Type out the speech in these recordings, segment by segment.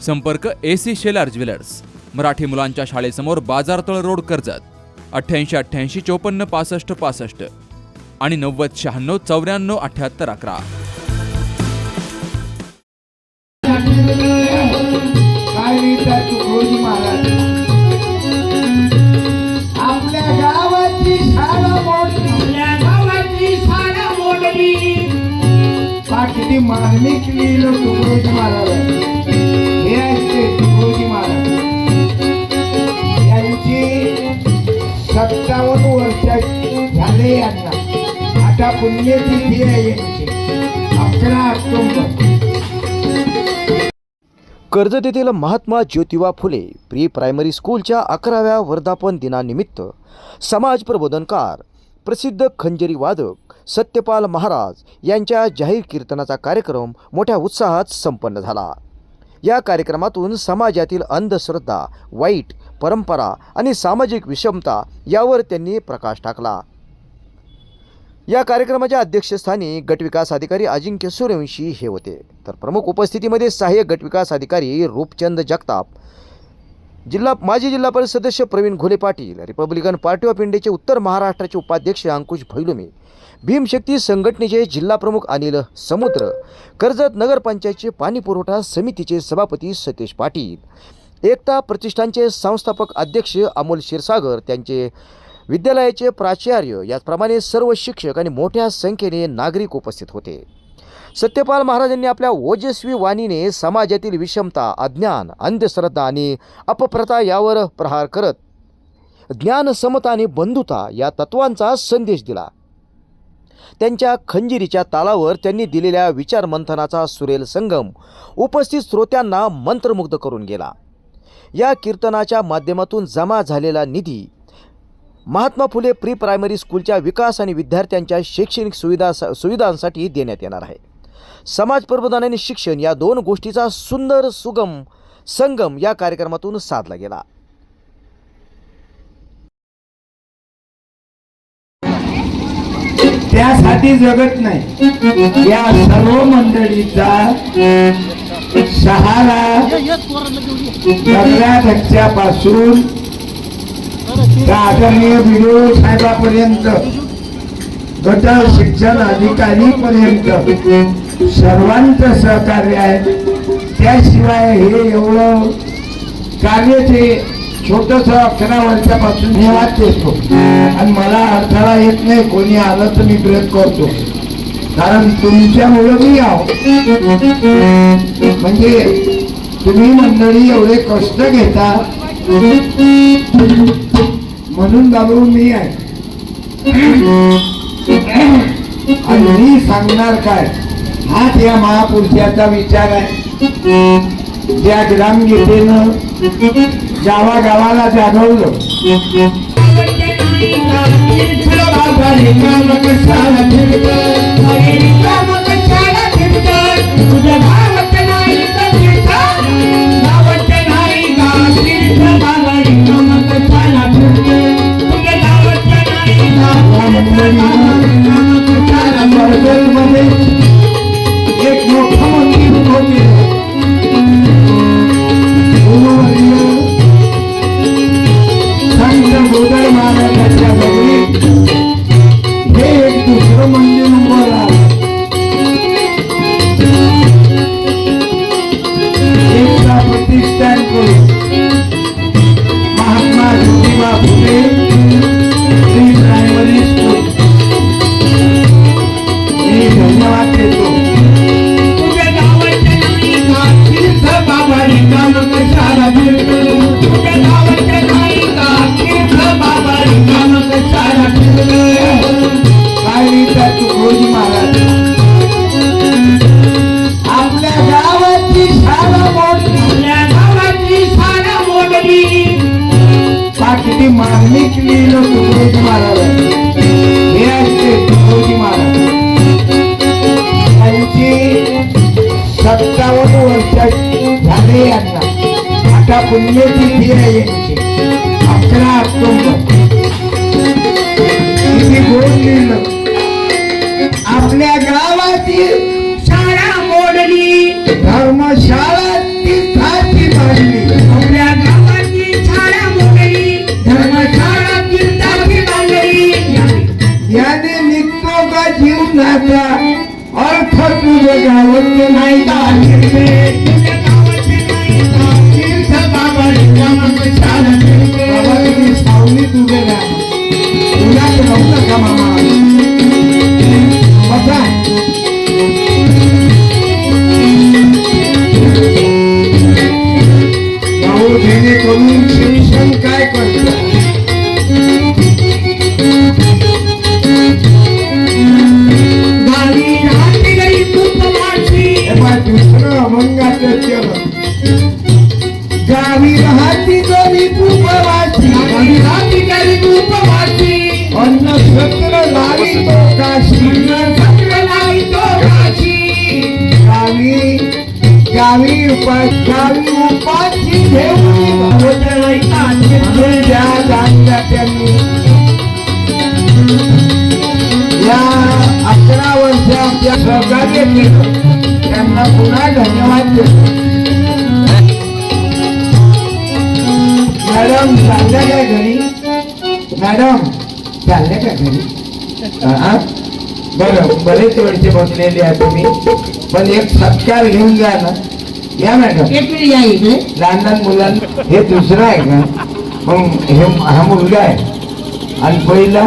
संपर्क A C Shelar jewellers Marathi मुलांच्या शाळेसमोर बाजारतळ रोड कर्जत. अठ्ठ्याऐंशी अठ्ठ्याऐंशी चोपन्न पासष्ट पासष्ट. आणि नव्वद शहाण्णव चौऱ्याण्णव अठ्ठ्याहत्तर अकरा. आपल्या गावाची शाळा मोडली. आपल्या गावाची शाळा मोडली. किती मार्मिक लिहिलं तुकडोजी महाराज. सत्तावन्न वर्ष झाले यांना. आता पुण्यतिथी आहे यांची. अकरा ऑक्टोबर. कर्जत येथील महात्मा ज्योतिबा फुले प्री प्रायमरी स्कूलच्या अकराव्या वर्धापन दिनानिमित्त समाज प्रबोधनकार प्रसिद्ध खंजरी वादक सत्यपाल महाराज यांच्या जाहीर कीर्तनाचा कार्यक्रम मोठ्या उत्साहात संपन्न झाला. या कार्यक्रमातून समाजातील अंधश्रद्धा वाईट परंपरा आणि सामाजिक विषमता यावर त्यांनी प्रकाश टाकला. या कार्यक्रमाच्या अध्यक्षस्थानी गटविकास अधिकारी अजिंक्य सूर्यवंशी हे होते. तर प्रमुख उपस्थितीमध्ये सहाय्यक गटविकास अधिकारी रूपचंद जगताप जिल्हा माजी जिल्हा परिषद सदस्य प्रवीण घोले पाटील रिपब्लिकन पार्टी ऑफ इंडियाचे उत्तर महाराष्ट्राचे उपाध्यक्ष अंकुश भैलुमे भीमशक्ती संघटनेचे जिल्हाप्रमुख अनिल समुद्र कर्जत नगरपंचायतचे पाणी पुरवठा समितीचे सभापती सतीश पाटील एकता प्रतिष्ठानचे संस्थापक अध्यक्ष अमोल क्षीरसागर त्यांचे विद्यालयाचे प्राचार्य याचप्रमाणे सर्व शिक्षक आणि मोठ्या संख्येने नागरिक उपस्थित होते. सत्यपाल महाराजांनी आपल्या ओजस्वी वाणीने समाजातील विषमता अज्ञान अंधश्रद्धा आणि अपप्रथा यावर प्रहार करत ज्ञान समता आणि बंधुता या तत्वांचा संदेश दिला. त्यांच्या खंजिरीच्या तालावर त्यांनी दिलेल्या विचारमंथनाचा सुरेल संगम उपस्थित श्रोत्यांना मंत्रमुग्ध करून गेला. या कीर्तनाच्या माध्यमातून जमा झालेला निधी. महात्मा फुले प्री प्रायमरी स्कूलच्या विकास आणि विद्यार्थ्यांच्या शैक्षणिक सुविधा सुविधांसाठी देण्यात येणार आहे. समाज प्रबोधन आणि शिक्षण या दोन गोष्टीचा सुंदर सुगम संगम या कार्यक्रमातून साधला गेला. त्यासाठी जगत नाही. या सर्व मंडळीचा सहाला पासून आदरणीय व्हिडिओ साहेबापर्यंत गट शिक्षण अधिकारी पर्यंत सर्वांचं सहकार्य आहे. त्याशिवाय हे एवढं कार्य ते छोटस अकरा वर्षापासून हे वाद देतो आणि मला अडथळा येत नाही कोणी आलं तर मी प्रयत्न करतो. कारण तुमच्यामुळं मी आहो. म्हणजे तुम्ही मंडळी एवढे कष्ट घेता म्हणून बाबू मी आहे. आणि मी सांगणार काय? हाच या महापुरुषाचा विचार आहे. ज्या ग्रामगीतेनं गावागावाला जाणवलं. हे உன்னை தான் गावी उपाशी घेऊन तुझ्या जाणल्या त्यांनी. या अकरा वर्ष आमच्या सहकार्य केलं त्यांना पुन्हा धन्यवाद देतो. मॅडम चालल्या काय घरी? मॅडम चालल्या काय घरी? बरं बरेच वर्ष बसलेले आहे तुम्ही पण एक सत्कार घेऊन जा ना. या मॅडम. या इकडे. लहान लहान मुलांना हे दुसरं आहे का? मग हे हा मुलगा आहे. आणि पहिला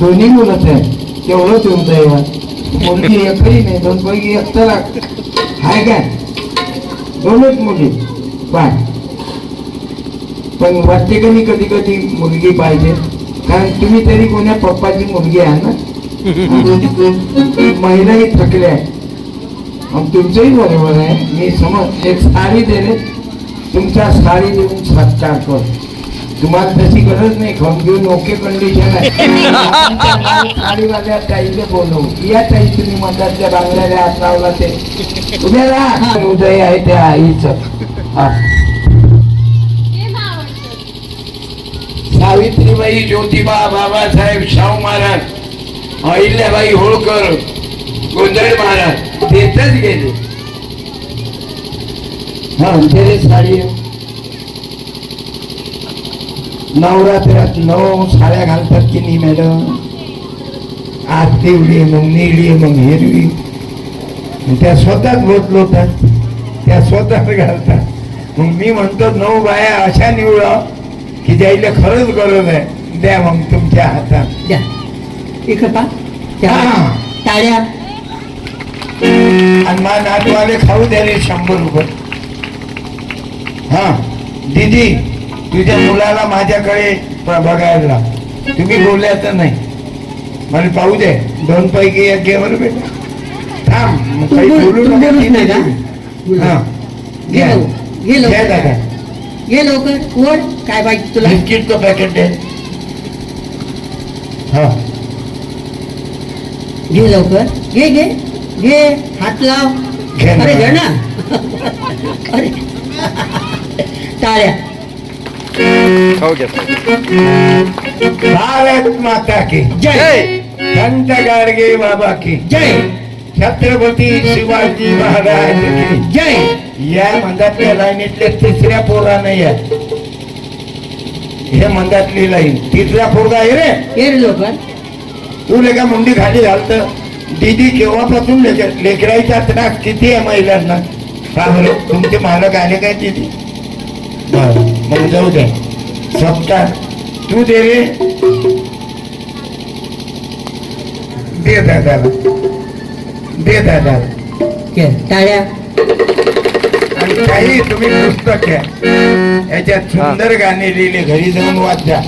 दोन्ही मुलंच आहे तेवढं तुमचं आहे मुलगी एकही नाही दोन पैकी एक तर आहे काय? दोनच मुली. पाय. पण वाटते का नाही कधी कधी मुलगी पाहिजे? कारण तुम्ही तरी कोण्या पप्पाची मुलगी आहे ना? महिलाही थकल्या आहे. मग तुमचंही बरोबर आहे. मी समज एक साडी देणे तुमच्या साडी देऊन सत्कार कर तुम्हाला तशी गरज नाही खाऊन घेऊन ओके कंडिशन आहे. साडीवाल्या ताईले बोलवू. या ताई तुम्ही मधातल्या बांगल्याला हात लावला ते. उद्या राहा. उदय आहे त्या आईचं. हा. सावित्रीबाई ज्योतिबा बाबासाहेब शाहू महाराज अहिल्याबाई होळकर गोंधळ महाराज. तेथच गेले हा साडी नवरात्रात नऊ साड्या घालतात की नाही मॅडम आज तेवढी मग निळी मग हिरवी. त्या स्वतःच लोट लोटात त्या स्वतःच घालतात. मग मी म्हणतो नऊ बाया अशा निवडा की ज्याला खरंच गरज आहे द्या मग तुमच्या हातात. द्या. इकडे पा. टाळ्या आणि मा नातवाले खाऊ द्या रे शंभर रुपये. हा दीदी तुझ्या मुलाला माझ्याकडे बघायला तुम्ही बोलल्या तर नाही. मला पाहू दे. दोन पैकी एक घे बरं बेटा. थांब काही बोल- नका. नाही. हा. घे. घे घ्या दादा. घे लवकर. ओढ काय पाहिजे तुला? बिस्किटचं पॅकेट दे. हा. घे लवकर. घे घे. घे हात लाव. घे ना. अरे घे ना. अरे. टाळ्या. भारत माता की. जय. संत गाडगे बाबा की. जय. छत्रपती शिवाजी महाराज की. जय. या मंदातल्या लाईनीतल्या तिसऱ्या पोरानं या हे मंदातली लाईन. तिसऱ्या पोरगा आहे रे. लवकर. तू लेका मुंडी खाली घालत? दीदी केव्हापासून लेक- लेकराईचा त्रास किती आहे महिलांना? का बरं तुमचे मालक आले काय दीदी मग जाऊ दे सप्ताह तू दे रे. दे दादाला दे दादाला घे टाळ्या. आणि काही तुम्ही पुस्तक घ्या. याच्यात सुंदर गाणे लिहिले घरी जाऊन वाचा.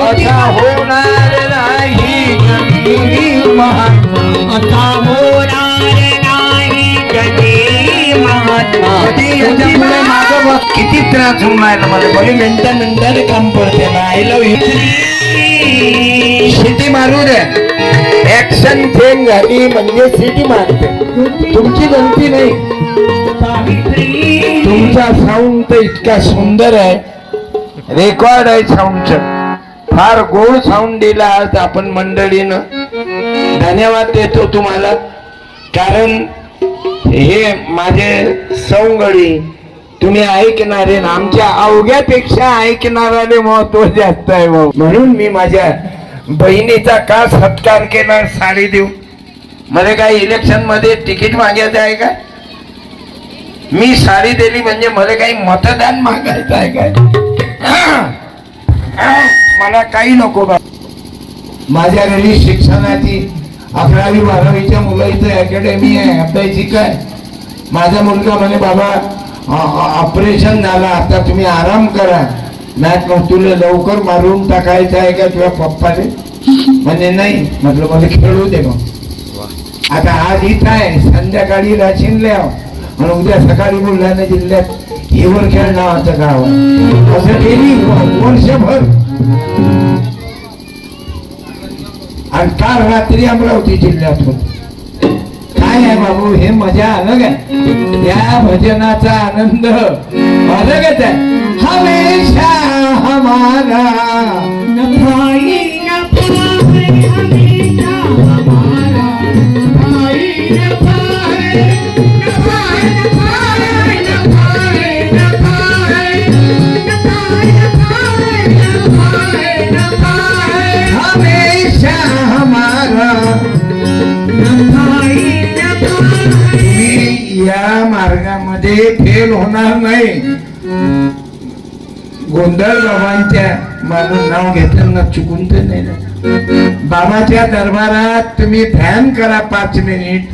आता होणार नाही. कधी महात्मा आता होणार नाही कधी महात्मा. कधी माझं बघ. किती त्रास होणार मला. बरी मिनटा मिनटाने काम पडते ना. आय मारून चालू द्या ऍक्शन थेंग झाली म्हणजे सिटी मारते. तुमची गलती नाही. तुमचा साऊंड तर इतका सुंदर आहे. रेकॉर्ड आहे साऊंडचं फार गोड साऊंड दिला आज आपण मंडळीनं. धन्यवाद देतो तुम्हाला. कारण हे माझे सवंगडी तुम्ही ऐकणारे ना आमच्या अवघ्यापेक्षा ऐकणाऱ्याले महत्त्व जास्त आहे भाऊ. म्हणून मी माझ्या बहिणीचा का सत्कार केला साडी देऊ? मला काय इलेक्शनमध्ये तिकीट मागायचं आहे का? मी साडी दिली म्हणजे मला काही मतदान मागायचं आहे काय मला काही नको बा माझ्या घरी शिक्षणाची अकरावी बारावीच्या मुलांचं अकॅडमी आहे अभ्यासी काय माझा मुलगा म्हणे बाबा ऑपरेशन झाला आता तुम्ही आराम करा. नाही तुला लवकर मारून टाकायचं आहे का तुझ्या पप्पाने? म्हणजे नाही. म्हटलं मला खेळू दे मग. आता आज इथं आहे संध्याकाळी राशीनले आहो. आणि उद्या सकाळी बुलढाणा जिल्ह्यात हिवरखेड नावाचं गाव असं केली वर्षभर. आणि काल रात्री अमरावती जिल्ह्यातून काय आहे बाबू हे मजा अलग आहे. या भजनाचा आनंद अलगच आहे. हमेशा हमारा होणार नाही. गोंधळ बाबांच्या माझं नाव घेताना चुकून तर नाही ना. बाबाच्या दरबारात तुम्ही ध्यान करा पाच मिनिट.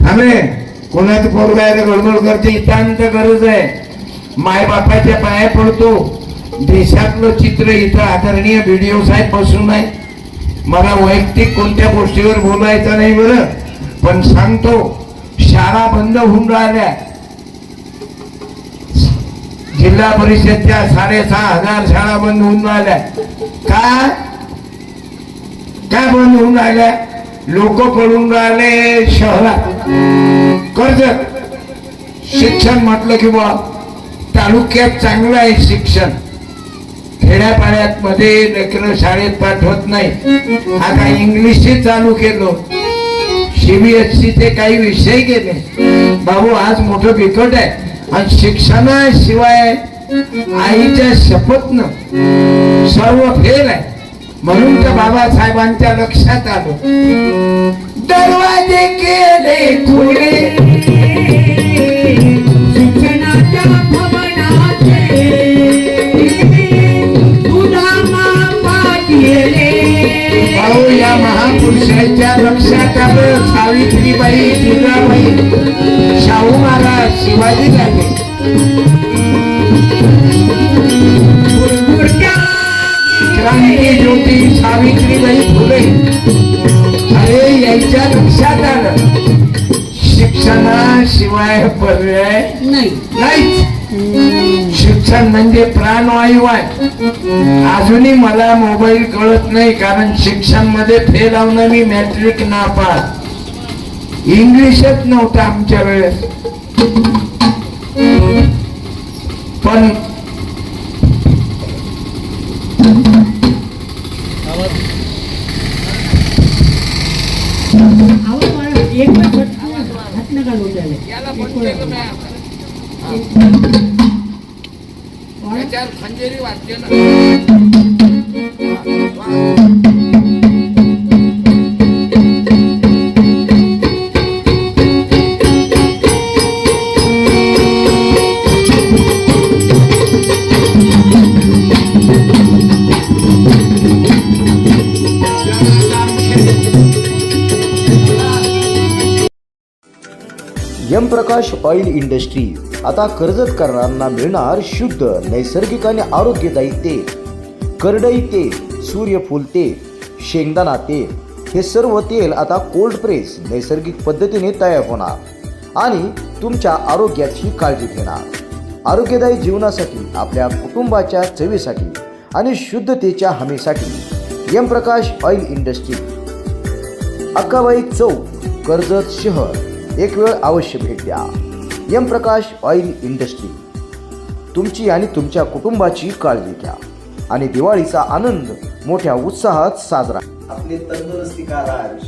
थांबे कोणाचं पोरगा आहे गडबड करते इथांत गरज आहे. माय बापाच्या पाया पडतो. देशातलं चित्र इथं आदरणीय व्हिडिओ साहेब बसून आहे. मला वैयक्तिक कोणत्या गोष्टीवर बोलायचं नाही बरं पण सांगतो. शाळा बंद होऊन राहिल्या. जिल्हा परिषदच्या साडेसहा हजार शाळा बंद होऊन राहिल्या. काय? काय बंद होऊन राहिल्या? लोक पडून राहिले शहरात. कर्ज. शिक्षण म्हटलं की बा तालुक्यात चांगलं आहे शिक्षण. खेड्यापाड्यात मध्ये लेकरं शाळेत पाठवत नाही. आता इंग्लिशही चालू केलं. सीबीएसई ते काही विषय गेले. बाबू आज मोठं बिकट आहे. आणि शिक्षणाशिवाय आईच्या शपथनं सर्व फेल आहे. म्हणून तर बाबासाहेबांच्या लक्षात आलो. दरवाजे केले खुले. लक्षात आलं सावित्रीबाई जिजाबाई शाहू महाराज शिवाजी राजे. ज्योती सावित्रीबाई फुले. अरे यांच्या लक्षात आलं. शिक्षणाशिवाय पर्याय नाही. म्हणजे प्राणवायू आहे अजूनही मला मोबाईल कळत नाही कारण शिक्षणमध्ये फेल आवणं मी मॅट्रिक नापास. इंग्लिशच नव्हतं आमच्या वेळेस. funciona. Yamprakash oil industry. आता कर्जतकरांना मिळणार शुद्ध नैसर्गिक आणि आरोग्यदायी तेल. करडई तेल सूर्यफूल तेल शेंगदाणा तेल हे सर्व तेल आता कोल्ड प्रेस नैसर्गिक पद्धतीने तयार होणार. आणि तुमच्या आरोग्याची काळजी घेणार. आरोग्यदायी जीवनासाठी आपल्या कुटुंबाच्या चवीसाठी आणि शुद्धतेच्या हमीसाठी यमप्रकाश ऑइल इंडस्ट्री. अक्काबाई चौक कर्जत शहर. एक वेळ अवश्य भेट द्या. Yamprakash oil industry. तुमची आणि तुमच्या कुटुंबाची काळजी घ्या आणि दिवाळीचा आनंद मोठ्या उत्साहात साजरा. आपली तंदुरुस्ती का राज?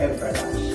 हे प्रकाश.